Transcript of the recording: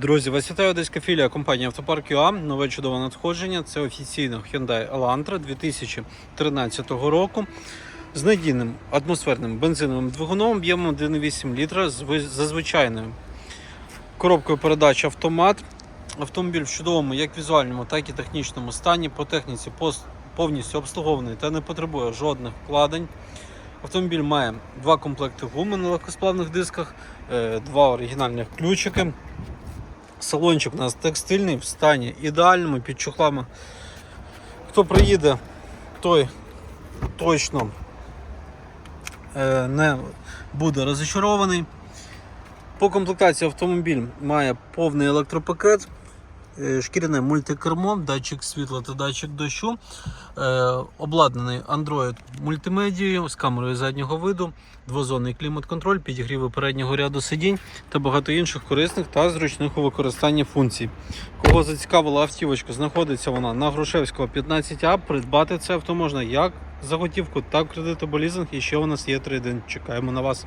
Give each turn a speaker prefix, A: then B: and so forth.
A: Друзі, вас вітає одеська філія компанії Автопарк ЮА. Нове чудове надходження. Це офіційно Hyundai Elantra 2013 року з надійним атмосферним бензиновим двигуном об'ємом 1,8 літра з ви- за звичайною коробкою передач автомат. Автомобіль в чудовому як візуальному, так і технічному стані. По техніці повністю обслугований та не потребує жодних вкладень. Автомобіль має два комплекти гуми на легкосплавних дисках, е, два оригінальних ключики. Салончик у нас текстильний в стані ідеальному під чохлами. Хто приїде, той точно е, не буде розчарований. По комплектації автомобіль має повний електропакет, шкіряне мультикермо, датчик світла та датчик дощу, е, обладнаний Android мультимедією з камерою заднього виду, двозонний клімат-контроль, підігріви переднього ряду сидінь та багато інших корисних та зручних у використанні функцій. Кого зацікавила автівочка, знаходиться вона на Грушевського 15А. Придбати це авто можна як за готівку, так в кредит або. І ще у нас є трейдинг. Чекаємо на вас.